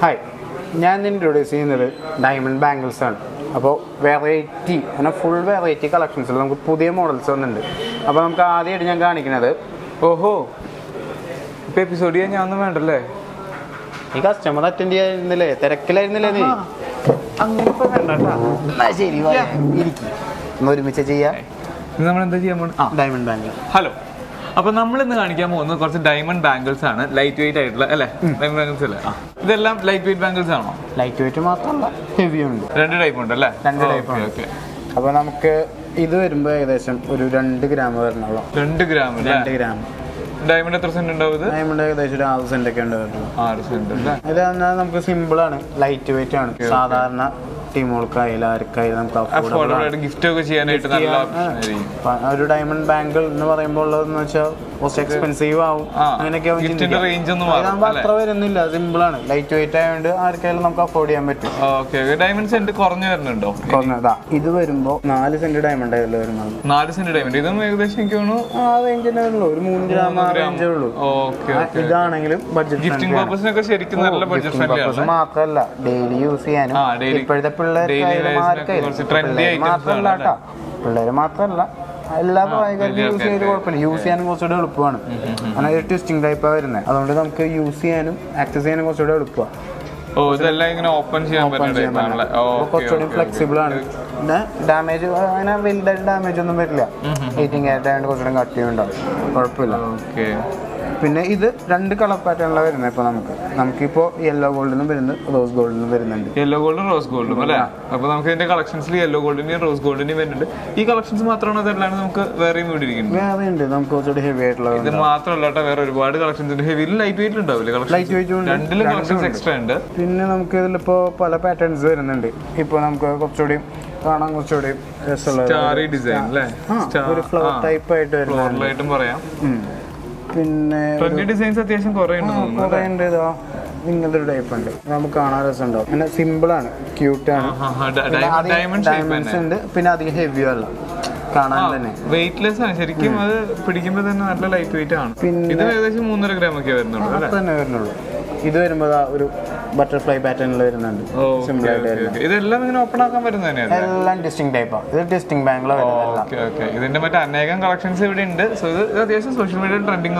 Hi ഞാൻ introduce ചെയ്യുന്നത് diamond bangles ആണ്. അപ്പോൾ വെറൈറ്റി അങ്ങനെ ഫുൾ വെറൈറ്റി കളക്ഷൻസിൽ നമുക്ക് പുതിയ മോഡൽസ് വന്നിട്ടുണ്ട്. അപ്പോൾ നമുക്ക് ആദ്യമായിട്ട് ഞാൻ കാണിക്കുന്നത് ഓഹോ. ഇപ്പം എപ്പിസോഡ് ചെയ്യാൻ ഞാൻ ഒന്നും വേണ്ടല്ലേ? ഈ കസ്റ്റമർ അറ്റൻഡ് ചെയ്യായിരുന്നില്ലേ? തിരക്കിലായിരുന്നില്ലേ നീ? അങ്ങനെ ശരി ഇരിക്കും. ഒന്ന് ഒരുമിച്ച് ചെയ്യാം. നമ്മൾ എന്താ ചെയ്യാൻ ഡയമണ്ട് ബാംഗിൾ ഹലോ അപ്പൊ നമ്മൾ ഇന്ന് കാണിക്കാൻ പോകുന്നത് കുറച്ച് ഡയമണ്ട് ബാംഗിൾസ് ആണ്. ലൈറ്റ് വെയിറ്റ് ആയിട്ടുള്ള അല്ലേ? ഡയമണ്ട് ബാംഗിൾസ് അല്ലേ? ഇതെല്ലാം ലൈറ്റ് വെയിറ്റ് ബാംഗിൾസ് ആണോ? ലൈറ്റ് വെയിറ്റ് മാത്രമല്ല ഹെവി ഉണ്ട്. രണ്ട് ടൈപ്പ് ഉണ്ട് അല്ലേ? രണ്ട് ടൈപ്പ് ഉണ്ട്. ഓക്കെ അപ്പൊ നമുക്ക് ഇത് വരുമ്പോ ഏകദേശം ഒരു രണ്ട് ഗ്രാം വരണുള്ളൂ. രണ്ട് ഗ്രാം രണ്ട് ഗ്രാം ഡയമണ്ട് എത്ര സെന്റ് ഉണ്ടാവും ഡയമണ്ട് ഏകദേശം ഒരു ആറ് സെന്റ് ഒക്കെ ഉണ്ടാവും ആറ് സെന്റ് ഇത് നമുക്ക് സിമ്പിൾ ആണ് ലൈറ്റ് വെയിറ്റ് ആണ് സാധാരണ ടീമുകൾക്കായാലും ആർക്കായാലും നമുക്ക് ഗിഫ്റ്റ് ഒക്കെ ചെയ്യാനായിട്ട് നല്ല ഒരു ഡയമണ്ട് ബാങ്കിൾ എന്ന് പറയുമ്പോൾ ഉള്ളതെന്ന് വെച്ചാൽ കുറച്ച് എക്സ്പെൻസീവ് ആവും. അങ്ങനെയൊക്കെ ആവും gift ന്റെ ചിന്തിക്കുക. range ഒന്ന് മാറും, ഇതാകുമ്പോൾ അല്ലേ? അത്ര വരുന്നില്ല സിമ്പിൾ ആണ്. ലൈറ്റ് വെയിറ്റ് ആയതുകൊണ്ട് ആർക്കായാലും നമുക്ക് അഫോർഡ് ചെയ്യാൻ പറ്റും. ഡയമണ്ട് സെന്റ് കുറഞ്ഞു വരുന്നുണ്ടോ? കുറഞ്ഞതാ ഇത് വരുമ്പോ നാല് സെന്റ് ഡയമണ്ട് ആയല്ലോ വരുന്നത് നാല് സെന്റ് ഡയമണ്ട് ഇതും ഏകദേശം എനിക്ക് തോന്നുന്നു ആ റേഞ്ച് ഉള്ളൂ ഒരു മൂന്ന് ഗ്രാം ആ. റേഞ്ചേ ഉള്ളൂ. ഇതാണെങ്കിലും ബഡ്ജറ്റ് ഗിഫ്റ്റിംഗ് പർപ്പസിനൊക്കെ ശരിക്കും നല്ല ബഡ്ജറ്റ് മാത്രല്ല ഡെയിലി യൂസ് ചെയ്യാനും ഇപ്പോഴത്തെ പിള്ളേർക്ക് മാത്രമല്ല കേട്ടോ. പിള്ളേര് മാത്രല്ല എല്ലാ പ്രായക്കാർക്കും യൂസ് ചെയ്ത് കുഴപ്പമില്ല. യൂസ് ചെയ്യാനും കുറച്ചുകൂടെ എളുപ്പമാണ്. അങ്ങനെ ഒരു ട്വിസ്റ്റിംഗ് ടൈപ്പാണ് വരുന്നത് അതുകൊണ്ട് നമുക്ക് യൂസ് ചെയ്യാനും ആക്സസ് ചെയ്യാനും കുറച്ചുകൂടെ എളുപ്പമാണ് കുറച്ചുകൂടി ഫ്ലെക്സിബിൾ ആണ്. പിന്നെ ഡാമേജ് അങ്ങനെ വലുതായിട്ട് ഡാമേജ് ഒന്നും വരില്ല. ഹീറ്റിംഗ് ആയിട്ട് കുറച്ചുകൂടെ കട്ടിയുണ്ടാവും. കുഴപ്പമില്ല. പിന്നെ ഇത് രണ്ട് കളർ പാറ്റേണിലാണ് വരുന്നത് ഇപ്പോൾ നമുക്ക്. നമുക്കിപ്പോൾ യെല്ലോ ഗോൾഡിനും വരുന്നുണ്ട് റോസ് ഗോൾഡിനും വരുന്നുണ്ട്. യെല്ലോ ഗോൾഡും റോസ് ഗോൾഡും അല്ലേ? അപ്പൊ നമുക്ക് ഇതിന്റെ കളക്ഷൻസിൽ യെല്ലോ ഗോൾഡിന്റെയും റോസ് ഗോൾഡിന്റെയും വരുന്നുണ്ട്. ഈ കളക്ഷൻസ് മാത്രമാണ് അതല്ലാണ്ട് നമുക്ക് വേറെയും വീട് ഇരിക്കുന്നത് വേറെ ഉണ്ട്. നമുക്ക് കുറച്ചുകൂടി ഹെവി ആയിട്ടുള്ള ഇത് മാത്രമല്ല കേട്ടോ വേറെ ഒരുപാട് കളക്ഷൻസ് ഉണ്ട്. ഹെവിയിൽ ലൈറ്റ് വെയിറ്റ് ഉണ്ടാവില്ലേ കളക്ഷൻ ലൈറ്റ് വെയിറ്റ് ഉണ്ട്. രണ്ടിലും കളക്ഷൻസ് എക്സ്ട്രാ ഉണ്ട്. പിന്നെ നമുക്ക് ഇതിലിപ്പോൾ പല പാറ്റേൺസ് വരുന്നുണ്ട്. ഇപ്പോൾ നമുക്ക് കുറച്ചുകൂടി കാണാൻ കുറച്ചുകൂടി രസമുള്ള സ്റ്റാറി ഡിസൈൻ അല്ലേ ഒരു ഫ്ലവർ ടൈപ്പ് ആയിട്ട് വരുന്നത് ഫ്ലോറിലായിട്ടും പറയാം. പിന്നെ ഡിസൈൻസ് അത്യാവശ്യം കുറേ കുറേ ഉണ്ട് ഇതാ. ഇങ്ങനത്തെ ഒരു ടൈപ്പ് ഉണ്ട്. നമുക്ക് കാണാൻ രസമുണ്ടാവും പിന്നെ സിമ്പിൾ ആണ്. ക്യൂട്ട് ആണ്. ഡയമണ്ട്സ് ഉണ്ട്. പിന്നെ അധികം ഹെവിയും അല്ല. കാണാൻ തന്നെ. വെയിറ്റ്ലെസ് ആണ്. ശരിക്കും അത് പിടിക്കുമ്പോൾ തന്നെ നല്ല ലൈറ്റ് വെയിറ്റ് ആണ്. പിന്നെ- ഇത് ഏകദേശം മൂന്നര ഗ്രാം ഒക്കെ വരുന്നുള്ളൂ തന്നെ വരുന്നുള്ളൂ. ഇത് വരുമ്പോൾ ഒരു ബട്ടർഫ്ലൈ പാറ്റേണിൽ വരുന്നുണ്ട്. സിമ്പിൾ ആയിട്ട് വരുന്നത്. ഇതെല്ലാം ഇങ്ങനെ ഓപ്പൺ ആക്കാൻ പറ്റുന്ന എല്ലാം ഡിസ്റ്റിങ് ടൈപ്പാണ് ഇത് ഓക്കെ ഓക്കെ. ഇതിന്റെ മറ്റേ അനേകം കളക്ഷൻസ് ഇവിടെ ഉണ്ട്. സോ ഇത് അത്യാവശ്യം സോഷ്യൽ മീഡിയ ട്രെൻഡിങ്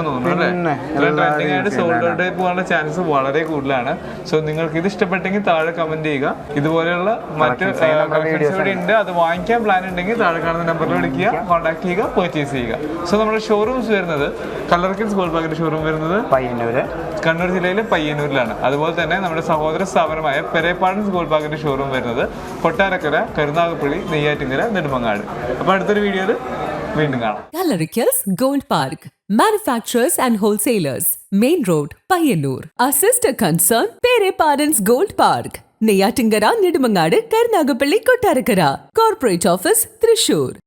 ട്രെൻഡിങ് ആയിട്ട് സോൾഡ് ഔട്ട് പോകാനുള്ള ചാൻസ് വളരെ കൂടുതലാണ്. സോ നിങ്ങൾക്ക് ഇത് ഇഷ്ടപ്പെട്ടെങ്കിൽ താഴെ കമന്റ് ചെയ്യുക. ഇതുപോലെയുള്ള മറ്റ് കളക്ഷൻസ് ഇവിടെ ഉണ്ട്. അത് വാങ്ങിക്കാൻ പ്ലാൻ ഉണ്ടെങ്കിൽ താഴെ കാണുന്ന നമ്പറിൽ വിളിക്കുക. കോൺടാക്ട് ചെയ്യുക. പർച്ചേസ് ചെയ്യുക. സോ നമ്മുടെ ഷോറൂംസ് വരുന്നത് കളർക്കിൻസ് ഗോൾഡ് പാക്കറ്റ് ഷോറൂം വരുന്നത് പയ്യന്നൂര്. കണ്ണൂർ ജില്ലയിലെ പയ്യന്നൂരിലാണ് അതുപോലെ തന്നെ നമ്മുടെ സഹോദര സ്ഥാപനമായ പെരേപ്പാടൻ സ്കൂൾ ബാഗിന്റെ ഷോറൂം വരുന്നത് കൊട്ടാരക്കര കരുനാഗപ്പള്ളി നെയ്യാറ്റിങ്കര നെടുമങ്ങാട് അപ്പോൾ അടുത്തൊരു വീഡിയോയിൽ വീണ്ടും കാണാം Gallericus Gold Park. Manufacturers and wholesalers. Main Road, Payyanur Our sister concern, Pere Parents Gold Park. Neyyattinkara Nedumangad Karunagappally Kottarakkara corporate office Thrissur